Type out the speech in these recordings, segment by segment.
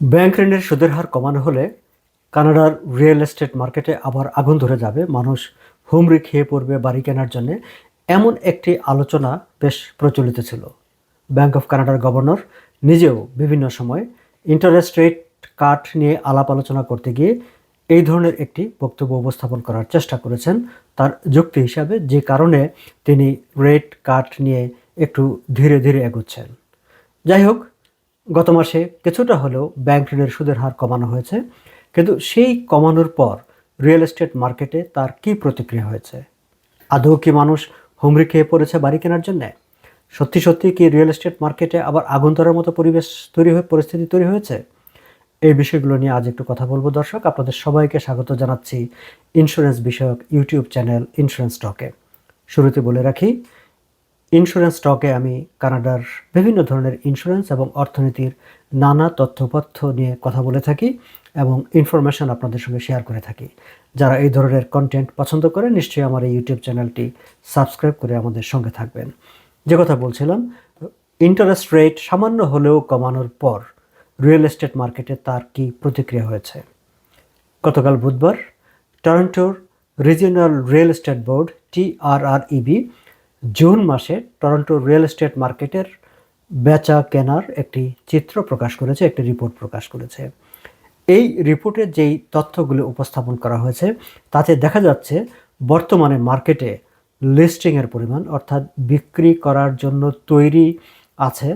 Bank ঋণের সুদের হার কমানো হলে কানাডার রিয়েল এস্টেট মার্কেটে আবার আগুন ধরে যাবে। মানুষ হুমড়ি খেয়ে পড়বে বাড়ি কেনার জন্য। এমন একটি আলোচনা বেশ প্রচলিত ছিল। ব্যাংক অফ কানাডার গভর্নর নিজেও বিভিন্ন সময় ইন্টারেস্ট রেট কাট নিয়ে আলাপ আলোচনা করতে গিয়ে এই ধরনের একটি বক্তব্য উপস্থাপন করার চেষ্টা করেছেন তার যুক্তি হিসাবে, যে কারণে তিনি রেট কাট নিয়ে একটু ধীরে ধীরে এগোচ্ছেন। যাই হোক গত মাসে কিছুটা হলেও ব্যাংক ঋণের সুদের হার কমানো হয়েছে, কিন্তু সেই কমানোর পর রিয়েল এস্টেট মার্কেটে তার কী প্রতিক্রিয়া হয়েছে? আদৌ কি মানুষ হুমড়ি খেয়ে পড়েছে বাড়ি কেনার জন্যে? সত্যি সত্যি কি রিয়েল এস্টেট মার্কেটে আবার আগুন ধরার মতো পরিবেশ তৈরি হয়ে, পরিস্থিতি তৈরি হয়েছে? এই বিষয়গুলো নিয়ে আজ একটু কথা বলব দর্শক। আপনাদের সবাইকে স্বাগত জানাচ্ছি ইন্স্যুরেন্স বিষয়ক ইউটিউব চ্যানেল ইন্স্যুরেন্স টকে। শুরুতে বলে রাখি ইন্স্যুরেন্স স্টকে আমি কানাডার বিভিন্ন ধরনের ইন্স্যুরেন্স এবং অর্থনীতির নানা তথ্যপথ্য নিয়ে কথা বলে থাকি এবং ইনফরমেশন আপনাদের সঙ্গে শেয়ার করে থাকি। যারা এই ধরনের কন্টেন্ট পছন্দ করে নিশ্চয়ই আমার এই ইউটিউব চ্যানেলটি সাবস্ক্রাইব করে আমাদের সঙ্গে থাকবেন। যে কথা বলছিলাম ইন্টারেস্ট রেট সামান্য হলেও কমানোর পর রিয়েল এস্টেট মার্কেটে তার কি প্রতিক্রিয়া হয়েছে? গতকাল বুধবার টরন্টোর regional real estate board TRREB June মাসে টরন্টো রিয়েল এস্টেট মার্কেটের বেচা কেনার একটি চিত্র প্রকাশ করেছে, একটি রিপোর্ট প্রকাশ করেছে। এই রিপোর্টে যেই তথ্যগুলো উপস্থাপন করা হয়েছে, তাতে দেখা যাচ্ছে বর্তমানে মার্কেটে লিস্টিংয়ের পরিমাণ, অর্থাৎ বিক্রি করার জন্য তৈরি আছে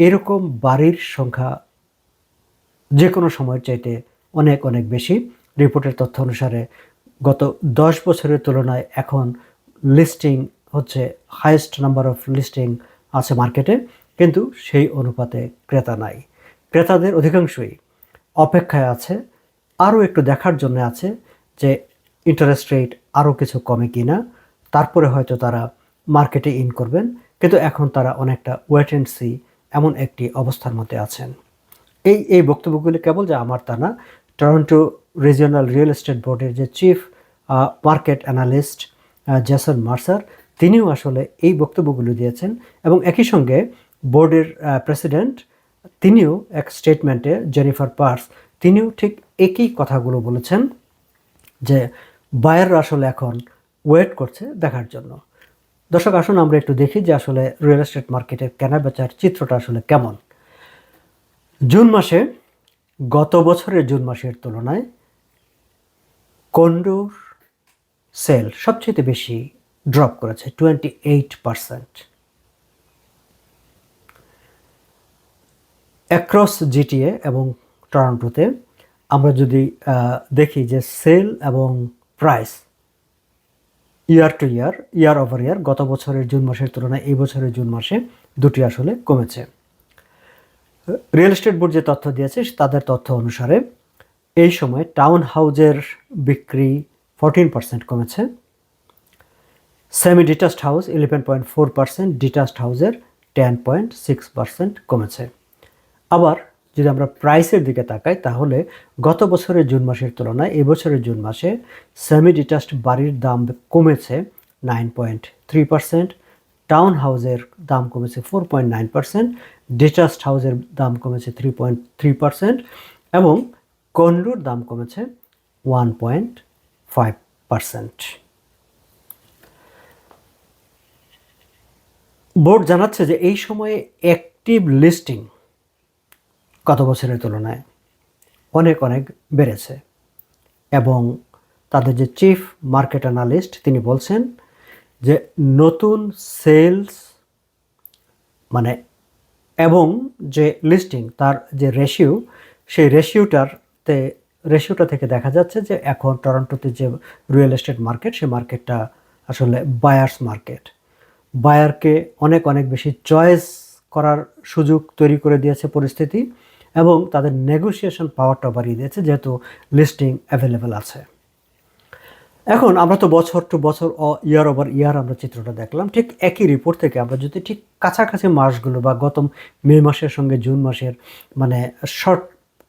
এরকম বাড়ির সংখ্যা যে কোনো সময়ের চাইতে অনেক অনেক বেশি। রিপোর্টের তথ্য অনুসারে গত দশ বছরের তুলনায় এখন লিস্টিং হচ্ছে হাইয়েস্ট নাম্বার অফ লিস্টিং আছে মার্কেটে কিন্তু সেই অনুপাতে ক্রেতা নাই। ক্রেতাদের অধিকাংশই অপেক্ষায় আছে, আরও একটু দেখার জন্য আছে যে ইন্টারেস্ট রেট আরও কিছু কমে কিনা, তারপরে হয়তো তারা মার্কেটে ইন করবেন, কিন্তু এখন তারা অনেকটা ওয়েট অ্যান্ড সি এমন একটি অবস্থার মধ্যে আছেন। এই এই বক্তব্যগুলি কেবল যে আমার তা না টরন্টো রিজিওনাল রিয়েল এস্টেট বোর্ডের যে chief market analyst Jason Mercer তিনিও আসলে এই বক্তব্যগুলো দিয়েছেন এবং একই সঙ্গে বোর্ডের প্রেসিডেন্ট তিনিও এক স্টেটমেন্টে জেনিফার পার্স, তিনিও ঠিক একই কথাগুলো বলেছেন যে বায়াররা আসলে এখন ওয়েট করছে দেখার জন্য। দর্শক, আসুন আমরা একটু দেখি যে আসলে রিয়েল এস্টেট মার্কেটের কেনা বেচার চিত্রটা আসলে কেমন। জুন মাসে, গত বছরের জুন মাসের তুলনায় কন্ডোর সেল সবচেয়ে বেশি ড্রপ করেছে twenty eight percent across GTA এবং টরন্টোতে আমরা যদি দেখি যে সেল এবং price year to year year over year গত বছরের জুন মাসের তুলনায় এই বছরের জুন মাসে দুটি আসলে কমেছে। রিয়েল এস্টেট বোর্ড যে তথ্য দিয়েছে, তাদের তথ্য অনুসারে এই সময় টাউন হাউজের বিক্রি ফোরটিন পার্সেন্ট কমেছে। Semi detached house eleven point four percent detached হাউসের টেন পয়েন্ট সিক্স পার্সেন্ট কমেছে। আবার যদি আমরা প্রাইসের দিকে তাকাই, তাহলে গত বছরের জুন মাসের তুলনায় এবছরের জুন মাসে সেমি ডিটাচড বাড়ির দাম কমেছে nine point three percent town হাউসের দাম কমেছে four point nine percent detached হাউসের দাম কমেছে থ্রি পয়েন্ট থ্রি পার্সেন্ট এবং কন্ডোর দাম কমেছে one point five percent board জানাচ্ছে যে এই সময়ে অ্যাক্টিভ লিস্টিং গত বছরের তুলনায় অনেক অনেক বেড়েছে এবং তাদের যে চিফ মার্কেট অ্যানালিস্ট তিনি বলছেন যে নতুন সেলস মানে এবং যে লিস্টিং তার যে রেশিও সেই রেশিওটারতে রেশিওটা থেকে দেখা যাচ্ছে যে এখন টরন্টোতে যে রিয়েল এস্টেট মার্কেট সেই মার্কেটটা আসলে বায়ার্স মার্কেট বায়ারকে অনেক অনেক বেশি চয়েস করার সুযোগ তৈরি করে দিয়েছে পরিস্থিতি এবং তাদের নেগোসিয়েশন পাওয়ারটা বাড়িয়ে দিয়েছে যেহেতু লিস্টিং অ্যাভেলেবেল আছে। এখন আমরা তো বছর টু বছর ও ইয়ার ওভার ইয়ার আমরা চিত্রটা দেখলাম। ঠিক একই রিপোর্ট থেকে আমরা যদি ঠিক কাছাকাছি মাসগুলো বা গত মে মাসের সঙ্গে জুন মাসের মানে শর্ট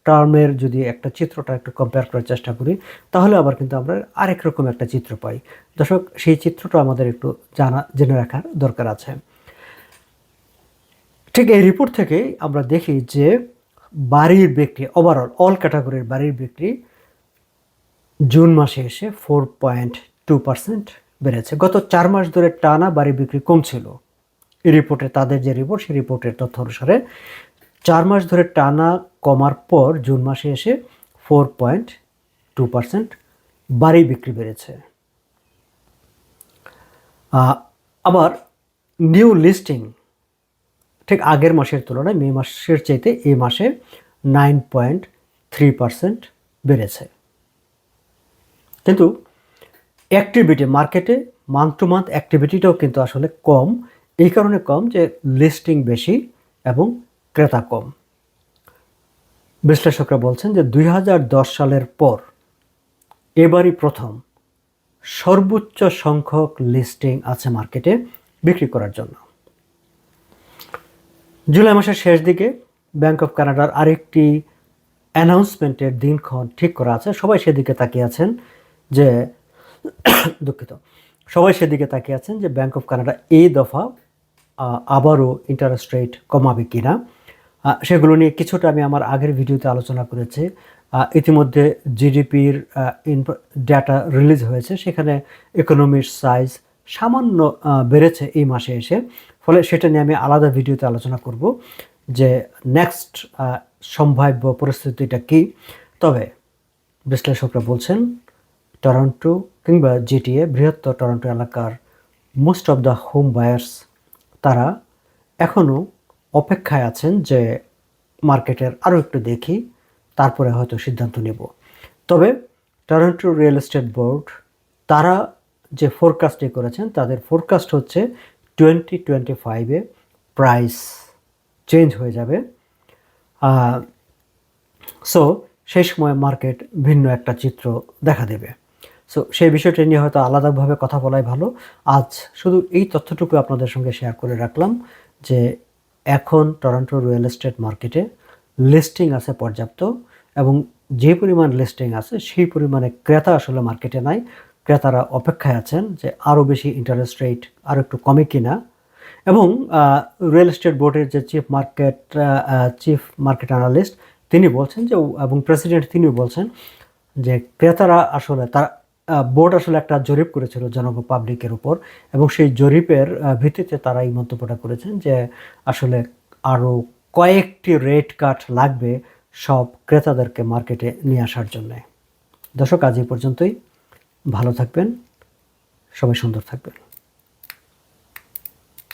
টার্মের যদি একটা চিত্রটা একটু কম্পেয়ার করার চেষ্টা করি, তাহলে আবার কিন্তু আমরা আরেক রকম একটা চিত্র পাই। দর্শক, সেই চিত্রটা আমাদের একটু জানা, জেনে রাখার দরকার আছে। ঠিক এই রিপোর্ট থেকেই আমরা দেখি যে বাড়ির বিক্রি ওভারঅল অল ক্যাটাগরির বাড়ির বিক্রি জুন মাসে এসে ফোর পয়েন্ট টু পার্সেন্ট বেড়েছে। গত চার মাস ধরে টানা বাড়ি বিক্রি কমছিল। এই রিপোর্টে তাদের যে রিপোর্ট সেই রিপোর্টের তথ্য অনুসারে চার মাস ধরে টানা কমার পর জুন মাসে এসে ফোর পয়েন্ট টু পার্সেন্ট বাড়ি বিক্রি বেড়েছে। আবার নিউ লিস্টিং ঠিক আগের মাসের তুলনায় মে মাসের চাইতে এই মাসে নাইন পয়েন্ট থ্রি পার্সেন্ট বেড়েছে। কিন্তু অ্যাক্টিভিটি মার্কেটে মান্থ টু মান্থ অ্যাক্টিভিটিটাও কিন্তু আসলে কম, এই কারণে কম যে লিস্টিং বেশি এবং ক্রেতা কম। বিশ্লেষকরা বলছেন যে দুই হাজার দশ সালের পর এবারই প্রথম সর্বোচ্চ সংখ্যক লিস্টিং আছে মার্কেটে বিক্রি করার জন্য। জুলাই মাসের শেষ দিকে ব্যাংক অফ কানাডার আরেকটি অ্যানাউন্সমেন্টের দিনক্ষণ ঠিক করা আছে। সবাই সেদিকে তাকিয়ে আছেন যে দুঃখিত। সবাই সেদিকে তাকিয়ে আছেন যে ব্যাংক অফ কানাডা এই দফা আবারও ইন্টারেস্ট রেট কমাবে কিনা। সেগুলো নিয়ে কিছুটা আমি আমার আগের ভিডিওতে আলোচনা করেছি। ইতিমধ্যে জিডিপির ডাটা রিলিজ হয়েছে। সেখানে ইকোনমির সাইজ সামান্য বেড়েছে এই মাসে এসে। ফলে সেটা নিয়ে আমি আলাদা ভিডিওতে আলোচনা করব যে নেক্সট সম্ভাব্য পরিস্থিতিটা কী। তবে বিশ্লেষকরা বলছেন, টরন্টো কিংবা জিটিএ, বৃহত্তর টরন্টো এলাকার most of the home buyers তারা এখনও অপেক্ষায় আছেন যে মার্কেটের আরও একটু দেখি, তারপরে হয়তো সিদ্ধান্ত নেব। তবে টরন্টো রিয়েল এস্টেট বোর্ড তারা যে ফোরকাস্টটি করেছেন, তাদের ফোরকাস্ট হচ্ছে টোয়েন্টি টোয়েন্টি ফাইভে প্রাইস চেঞ্জ হয়ে যাবে। সো সেই সময় মার্কেট ভিন্ন একটা চিত্র দেখা দেবে। সো সেই বিষয়টি নিয়ে হয়তো আলাদাভাবে কথা বলাই ভালো। আজ শুধু এই তথ্যটুকু আপনাদের সঙ্গে শেয়ার করে রাখলাম যে এখন টরন্টো রিয়েল এস্টেট মার্কেটে লিস্টিং আছে পর্যাপ্ত এবং যে পরিমাণ লিস্টিং আছে সেই পরিমাণে ক্রেতা আসলে মার্কেটে নাই। ক্রেতারা অপেক্ষায় আছেন যে আরও বেশি ইন্টারেস্ট রেট আরও একটু কমে কিনা। এবং রিয়েল এস্টেট বোর্ডের যে chief market chief market analyst তিনি বলছেন যে, এবং প্রেসিডেন্ট তিনিও বলছেন যে ক্রেতারা আসলে তার বোর্ড আসলে একটা জরিপ করেছিল জনগ পাবলিকের উপর, এবং সেই জরিপের ভিত্তিতে তারা এই মন্তব্যটা করেছেন যে আসলে আরও কয়েকটি রেট কাট লাগবে সব ক্রেতাদেরকে মার্কেটে নিয়ে আসার জন্যে। দর্শক, আজ এই পর্যন্তই। ভালো থাকবেন। সবাই সুন্দর থাকবেন।